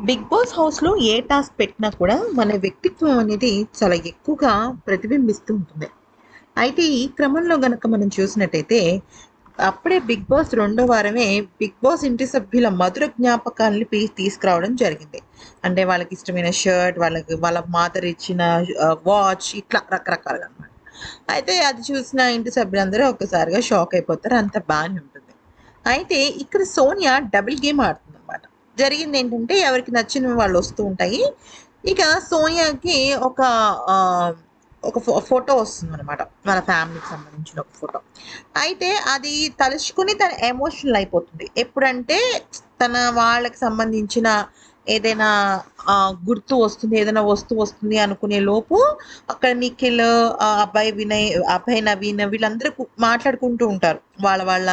Big boss హౌస్లో ఏ task పెట్టినా కూడా మన వ్యక్తిత్వం అనేది చాలా ఎక్కువగా ప్రతిబింబిస్తూ ఉంటుంది. అయితే ఈ క్రమంలో గనక మనం చూసినట్టయితే అప్పుడే బిగ్ బాస్ రెండో వారమే బిగ్ బాస్ ఇంటి సభ్యుల మధుర జ్ఞాపకాలని పీ- తీసుకురావడం జరిగింది. అంటే వాళ్ళకి ఇష్టమైన షర్ట్ వాళ్ళకి వాళ్ళ మాదర్ ఇచ్చిన వాచ్ ఇట్లా రకరకాలుగా అనమాట అయితే అది చూసిన ఇంటి సభ్యులందరూ ఒక్కసారిగా షాక్ అయిపోతారు. అంత బాగానే ఉంటుంది. అయితే ఇక్కడ సోనియా డబుల్ గేమ్ ఆడుతుంది. జరిగింది ఏంటంటే ఎవరికి నచ్చిన వాళ్ళు వస్తూ ఉంటాయి. ఇక సోనియాకి ఒక ఒక ఫోటో వస్తుంది అనమాట మన ఫ్యామిలీకి సంబంధించిన ఒక ఫోటో. అయితే అది తలుచుకుని తన ఎమోషనల్ అయిపోతుంది. ఎప్పుడంటే తన వాళ్ళకి సంబంధించిన ఏదైనా గుర్తు వస్తుంది ఏదైనా వస్తువు వస్తుంది అనుకునే లోపు అక్కడ నిఖిల్ అబ్బాయి వినయ్ అభయ్ నవీన్ వీళ్ళందరూ మాట్లాడుకుంటూ ఉంటారు. వాళ్ళ వాళ్ళ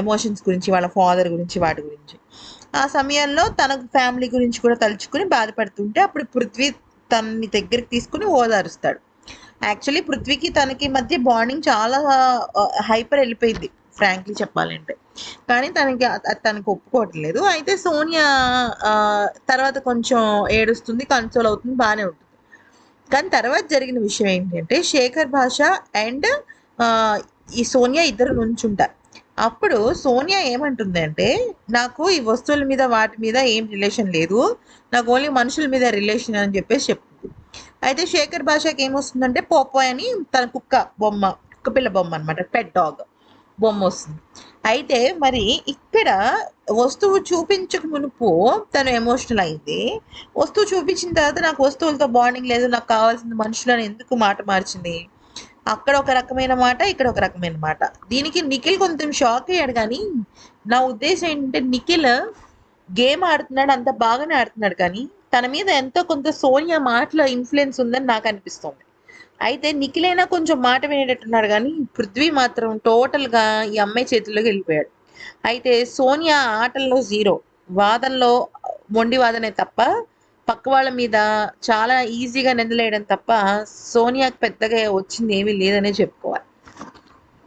ఎమోషన్స్ గురించి వాళ్ళ ఫాదర్ గురించి వాటి గురించి. ఆ సమయంలో తన ఫ్యామిలీ గురించి కూడా తలుచుకుని బాధపడుతుంటే అప్పుడు పృథ్వీ తనని దగ్గరికి తీసుకుని ఓదారుస్తాడు. యాక్చువల్లీ పృథ్వీకి తనకి మధ్య బాండింగ్ చాలా హైపర్ వెళ్ళిపోయింది ఫ్రాంక్లీ చెప్పాలంటే. కానీ తనకి తనకు తనకి ఒప్పుకోవట్లేదు అయితే సోనియా తర్వాత కొంచెం ఏడుస్తుంది కన్సోల్ అవుతుంది బాగానే ఉంటుంది. కానీ తర్వాత జరిగిన విషయం ఏంటంటే శేఖర్ భాష అండ్ ఈ సోనియా ఇద్దరు నుంచుంటారు. అప్పుడు సోనియా ఏమంటుంది అంటే నాకు ఈ వస్తువుల మీద వాటి మీద ఏం రిలేషన్ లేదు. నాకు ఓన్లీ మనుషుల మీద రిలేషన్ అని చెప్పేసి చెప్తుంది. అయితే శేఖర్ భాషకి ఏమొస్తుందంటే పోపోయ్ అని తన కుక్క బొమ్మ కుక్క పిల్ల బొమ్మ అనమాట పెట్ డాగ్ బొమ్మ వస్తుంది. అయితే మరి ఇక్కడ వస్తువు చూపించక మునుపు తను ఎమోషనల్ అయింది. వస్తువు చూపించిన తర్వాత నాకు వస్తువులతో బాండింగ్ లేదు. నాకు కావాల్సిన మనుషులని ఎందుకు మాట మార్చింది? అక్కడ ఒక రకమైన మాట ఇక్కడ ఒక రకమైన మాట. దీనికి నిఖిల్ కొంచెం షాక్ అయ్యాడు కానీ నా ఉద్దేశం ఏంటంటే నిఖిల్ గేమ్ ఆడుతున్నాడు అంత బాగానే ఆడుతున్నాడు కానీ తన మీద ఎంతో కొంత సోనియా మాటల ఇన్ఫ్లుయెన్స్ ఉందని నాకు అనిపిస్తుంది. అయితే నిఖిలైనా అయినా కొంచెం మాట వినేటట్టున్నాడు కానీ పృథ్వీ మాత్రం టోటల్గా ఈ అమ్మాయి చేతుల్లోకి వెళ్ళిపోయాడు. అయితే సోనియా ఆటల్లో జీరో వాదనలో మొండి వాదనే తప్ప పక్క వాళ్ళ మీద చాలా ఈజీగా నిందలేయడం తప్ప సోనియాకి పెద్దగా వచ్చింది ఏమీ లేదనే చెప్పుకోవాలి.